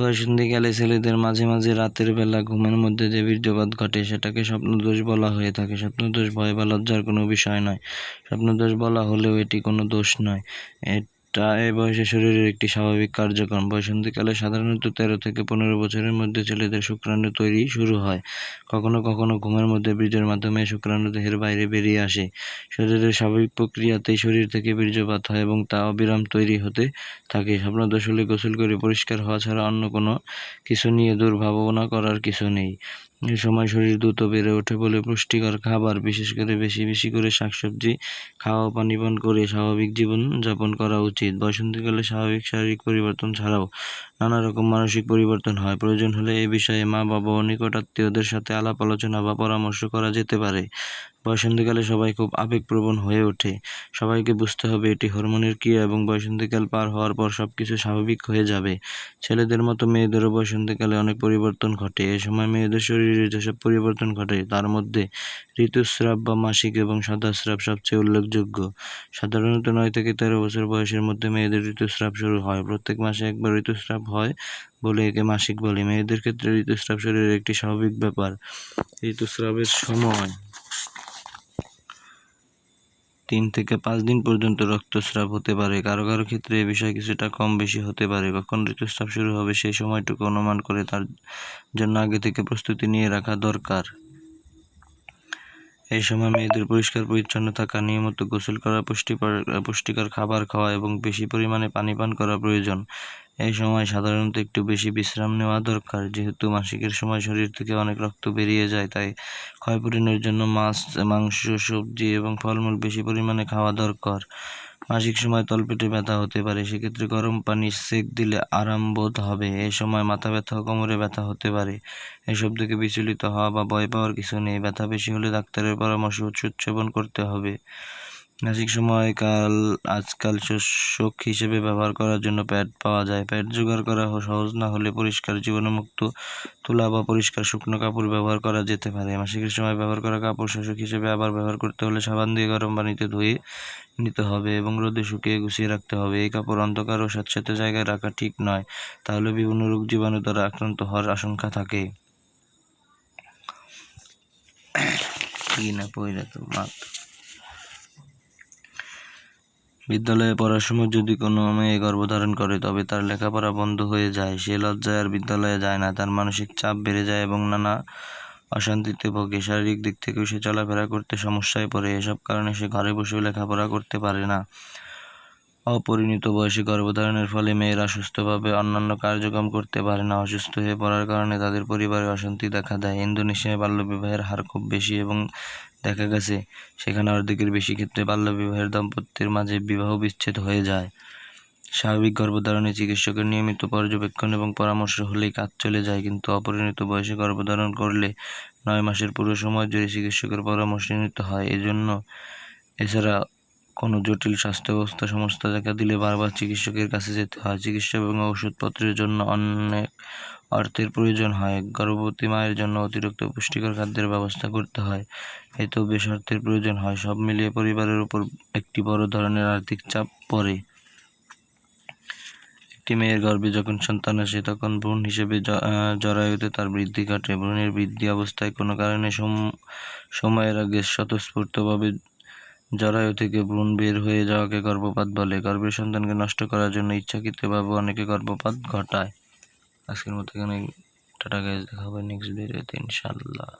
বয়সন্ধিকালে ছেলেদের মাঝে মাঝে রাতের বেলা ঘুমের মধ্যে যে বীর্যপাত ঘটে, সেটাকে স্বপ্নদোষ বলা হয়ে থাকে। স্বপ্নদোষ ভয় বা লজ্জার কোনো বিষয় নয়। স্বপ্নদোষ বলা হলেও এটি কোনো দোষ নয়। এটা এ বয়সে শরীরের একটি স্বাভাবিক কার্যক্রম। বয়সন্ধিকালে সাধারণত তেরো থেকে পনেরো বছরের মধ্যে ছেলেদের শুক্রাণু তৈরি শুরু হয়। কখনো কখনো ঘুমের মধ্যে বীর্যের মাধ্যমে শুক্রাণু দেহের বাইরে বেরিয়ে আসে। শরীরের স্বাভাবিক প্রক্রিয়াতেই শরীর থেকে বীর্যপাত হয় এবং তা অবিরাম তৈরি হতে থাকে। স্বপ্নদোষ হলে গোসল করে পরিষ্কার হওয়া ছাড়া অন্য কোনো কিছু নিয়ে দুর্ভাবনা করার কিছু নেই। এই সময় শরীর দ্রুত বেড়ে ওঠে বলে পুষ্টিকর খাবার, বিশেষ করে বেশি বেশি করে শাকসবজি, খাওয়া পানি পান করে স্বাভাবিক জীবন যাপন করা উচিত। বসন্তকালে স্বাভাবিক শারীরিক পরিবর্তন ছাড়াও নানা রকম মানসিক পরিবর্তন হয়। প্রয়োজন হলে এ বিষয়ে মা বাবা ও নিকটাত্মীয়দের সাথে আলাপ আলোচনা বা পরামর্শ করা যেতে পারে। বসন্তকালে সবাই খুব আবেগপ্রবণ হয়ে ওঠে। সবাইকে বুঝতে হবে এটি হরমোনের ক্রিয়া এবং বসন্তকাল পার হওয়ার পর সব কিছু স্বাভাবিক হয়ে যাবে। ছেলেদের মতো মেয়েদেরও বসন্তকালে অনেক পরিবর্তন ঘটে। এ সময় মেয়েদের শরীরে যেসব পরিবর্তন ঘটে, তার মধ্যে ঋতুস্রাব বা মাসিক এবং সাদাস্রাব সবচেয়ে উল্লেখযোগ্য। সাধারণত নয় থেকে তেরো বছর বয়সের মধ্যে মেয়েদের ঋতুস্রাব শুরু হয়। প্রত্যেক মাসে একবার ঋতুস্রাব হয় বলে একে মাসিক বলে। মেয়েদের ক্ষেত্রে ঋতুস্রাব শরীরের একটি স্বাভাবিক ব্যাপার। ঋতুস্রাবের সময় তিন থেকে পাঁচ দিন পর্যন্ত রক্তস্রাব হতে পারে। কারও কারও ক্ষেত্রে এ বিষয়ে কিছুটা কম বেশি হতে পারে। কখন ঋতুস্রাব শুরু হবে সেই সময়টুকু অনুমান করে তার জন্য আগে থেকে প্রস্তুতি নিয়ে রাখা দরকার। এই সময় মেয়েদের পরিষ্কার পরিচ্ছন্ন থাকা, নিয়মিত গোসল করা, পুষ্টিকর পুষ্টিকর খাবার খাওয়া এবং বেশি পরিমাণে পানি পান করা প্রয়োজন। এই সময় সাধারণত একটু বেশি বিশ্রাম নেওয়া দরকার, যেহেতু মাসিকের সময় শরীর থেকে অনেক রক্ত বেরিয়ে যায়, তাই ক্ষয়পূরণের জন্য মাছ, মাংস, সবজি এবং ফলমূল বেশি পরিমাণে খাওয়া দরকার। মাসিক সময় তলপেটে ব্যথা হতে পারে, সেক্ষেত্রে গরম পানি সেক দিলে আরাম বোধ হবে। এ সময় মাথা ব্যথা, কোমরে ব্যথা হতে পারে। এসব থেকে বিচলিত হওয়া বা ভয় পাওয়ার কিছু নেই। ব্যথা বেশি হলে ডাক্তারের পরামর্শ ওষুধ সেবন করতে হবে। মাসিক সময়কাল আজকাল শোষক হিসেবে ব্যবহার করার জন্য প্যাড পাওয়া যায়। প্যাড জোগাড় করা সহজ না হলে পরিষ্কার জীবাণুমুক্ত তুলা বা পরিষ্কার শুকনো কাপড় ব্যবহার করা যেতে পারে। মাসিকের সময় ব্যবহার করা কাপড় শোষক হিসেবে আবার ব্যবহার করতে হলে সাবান দিয়ে গরম পানিতে ধুয়ে নিতে হবে এবং রোদে শুকিয়ে গুছিয়ে রাখতে হবে। এই কাপড় অন্ধকার ও স্যাঁতস্যাঁতে জায়গায় রাখা ঠিক নয়, তাহলে বিভিন্ন রোগ জীবাণু দ্বারা আক্রান্ত হওয়ার আশঙ্কা থাকে। কি না পইরা তো মাত্র বিদ্যালয়ে পড়ার সময় যদি কোনো মেয়ে গর্ভধারণ করে, তবে তার লেখাপড়া বন্ধ হয়ে যায়। সে লজ্জায় আর বিদ্যালয়ে যায় না। তার মানসিক চাপ বেড়ে যায় এবং নানা অশান্তিতে ভোগে। শারীরিক দিক থেকেও সে চলাফেরা করতে সমস্যায় পড়ে। এসব কারণে সে ঘরে বসেও লেখাপড়া করতে পারে না। অপরিণত বয়সে গর্ভধারণের ফলে মেয়েরা সুস্থভাবে অন্যান্য কার্যক্রম করতে পারে না, অসুস্থ হয়ে পড়ার কারণে তাদের পরিবারে অশান্তি দেখা দেয়। ইন্দোনেশিয়ায় বাল্যবিবাহের হার খুব বেশি এবং দেখা গেছে সেখানে অর্ধেকের বেশি ক্ষেত্রে বাল্যবিবাহের দম্পতির মাঝে বিবাহ বিচ্ছেদ হয়ে যায়। স্বাভাবিক গর্ভধারণে চিকিৎসকের নিয়মিত পর্যবেক্ষণ এবং পরামর্শ হলেই কাজ চলে যায়, কিন্তু অপরিণত বয়সে গর্ভধারণ করলে নয় মাসের পুরো সময় জুড়ে চিকিৎসকের পরামর্শ নিতে হয়। এজন্য এছাড়া কোনো জটিল স্বাস্থ্য ব্যবস্থা সমস্যা দেখা দিলে বারবার চিকিৎসকের কাছে যেতে হয়। চিকিৎসা এবং ওষুধপত্রের জন্য অনেক অর্থের প্রয়োজন হয়। গর্ভবতী মায়ের জন্য অতিরিক্ত পুষ্টিকর খাদ্যের ব্যবস্থা করতে হয়। এতেও বেশ অর্থের প্রয়োজন হয়। সব মিলিয়ে পরিবারের উপর একটি বড় ধরনের আর্থিক চাপ পড়ে। একটি মেয়ের গর্ভে যখন সন্তান আসে, তখন ভ্রূণ হিসেবে জরায়ুতে তার বৃদ্ধি ঘটে। ভ্রূণের বৃদ্ধি অবস্থায় কোনো কারণে সময়ের আগে স্বতঃস্ফূর্তভাবে জরায়ু থেকে ভ্রূণ বের হয়ে যাওয়াকে গর্ভপাত বলে। গর্ভের সন্তানকে নষ্ট করার জন্য ইচ্ছাকৃতভাবে অনেকে গর্ভপাত ঘটায়। আজকের মতো এখানে টাটা গাইজ দেখা হবে নেক্সট ভিডিওতে ইনশাল্লাহ